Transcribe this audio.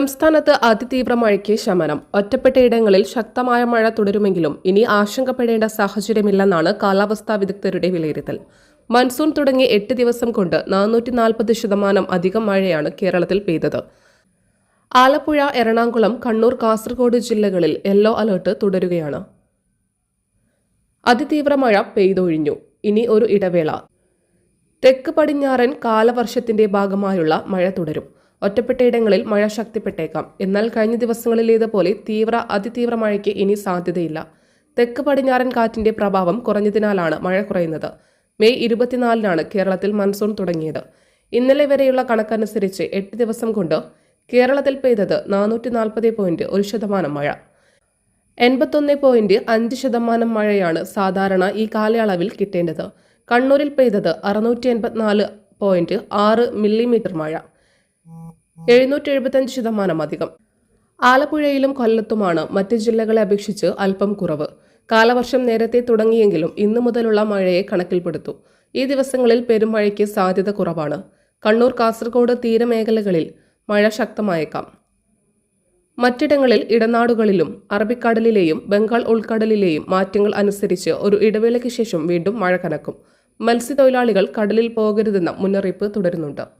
സംസ്ഥാനത്ത് അതിതീവ്ര മഴയ്ക്ക് ശമനം. ഒറ്റപ്പെട്ടയിടങ്ങളിൽ ശക്തമായ മഴ തുടരുമെങ്കിലും ഇനി ആശങ്കപ്പെടേണ്ട സാഹചര്യമില്ലെന്നാണ് കാലാവസ്ഥാ വിദഗ്ധരുടെ വിലയിരുത്തൽ. മൺസൂൺ തുടങ്ങി എട്ട് ദിവസം കൊണ്ട് നാനൂറ്റി നാൽപ്പത് ശതമാനം അധികം മഴയാണ് കേരളത്തിൽ പെയ്തത്. ആലപ്പുഴ എറണാകുളം കണ്ണൂർ കാസർഗോഡ് ജില്ലകളിൽ യെല്ലോ അലർട്ട് തുടരുകയാണ്. അതിതീവ്ര മഴ പെയ്തൊഴിഞ്ഞു. ഇനി ഒരു ഇടവേള. തെക്ക് പടിഞ്ഞാറൻ കാലവർഷത്തിന്റെ ഭാഗമായുള്ള മഴ തുടരും. ഒറ്റപ്പെട്ടയിടങ്ങളിൽ മഴ ശക്തിപ്പെട്ടേക്കാം. എന്നാൽ കഴിഞ്ഞ ദിവസങ്ങളിലേതുപോലെ തീവ്ര അതിതീവ്ര മഴയ്ക്ക് ഇനി സാധ്യതയില്ല. തെക്ക് പടിഞ്ഞാറൻ കാറ്റിന്റെ പ്രഭാവം കുറഞ്ഞതിനാലാണ് മഴ കുറയുന്നത്. മെയ് ഇരുപത്തിനാലിനാണ് കേരളത്തിൽ മൺസൂൺ തുടങ്ങിയത്. ഇന്നലെ വരെയുള്ള കണക്കനുസരിച്ച് എട്ട് ദിവസം കൊണ്ട് കേരളത്തിൽ പെയ്തത് നാനൂറ്റി നാൽപ്പത് പോയിന്റ് ഒരു ശതമാനം മഴ. എൺപത്തൊന്ന് പോയിന്റ് അഞ്ച് ശതമാനം മഴയാണ് സാധാരണ ഈ കാലയളവിൽ കിട്ടേണ്ടത്. കണ്ണൂരിൽ പെയ്തത് അറുന്നൂറ്റി എൺപത്തിനാല് പോയിന്റ് ആറ് മില്ലിമീറ്റർ മഴ. എഴുന്നൂറ്റി എഴുപത്തഞ്ച് ശതമാനം അധികം. ആലപ്പുഴയിലും കൊല്ലത്തുമാണ് മറ്റ് ജില്ലകളെ അപേക്ഷിച്ച് അല്പം കുറവ്. കാലവർഷം നേരത്തെ തുടങ്ങിയെങ്കിലും ഇന്നു മുതലുള്ള മഴയെ കണക്കിൽപ്പെടുത്തു. ഈ ദിവസങ്ങളിൽ പെരുമഴയ്ക്ക് സാധ്യത കുറവാണ്. കണ്ണൂർ കാസർഗോഡ് തീരമേഖലകളിൽ മഴ ശക്തമായേക്കാം. മറ്റിടങ്ങളിൽ ഇടനാടുകളിലും അറബിക്കടലിലെയും ബംഗാൾ ഉൾക്കടലിലെയും മാറ്റങ്ങൾ അനുസരിച്ച് ഒരു ഇടവേളയ്ക്ക് ശേഷം വീണ്ടും മഴ കനക്കും. മത്സ്യത്തൊഴിലാളികൾ കടലിൽ പോകരുതെന്ന മുന്നറിയിപ്പ് തുടരുന്നുണ്ട്.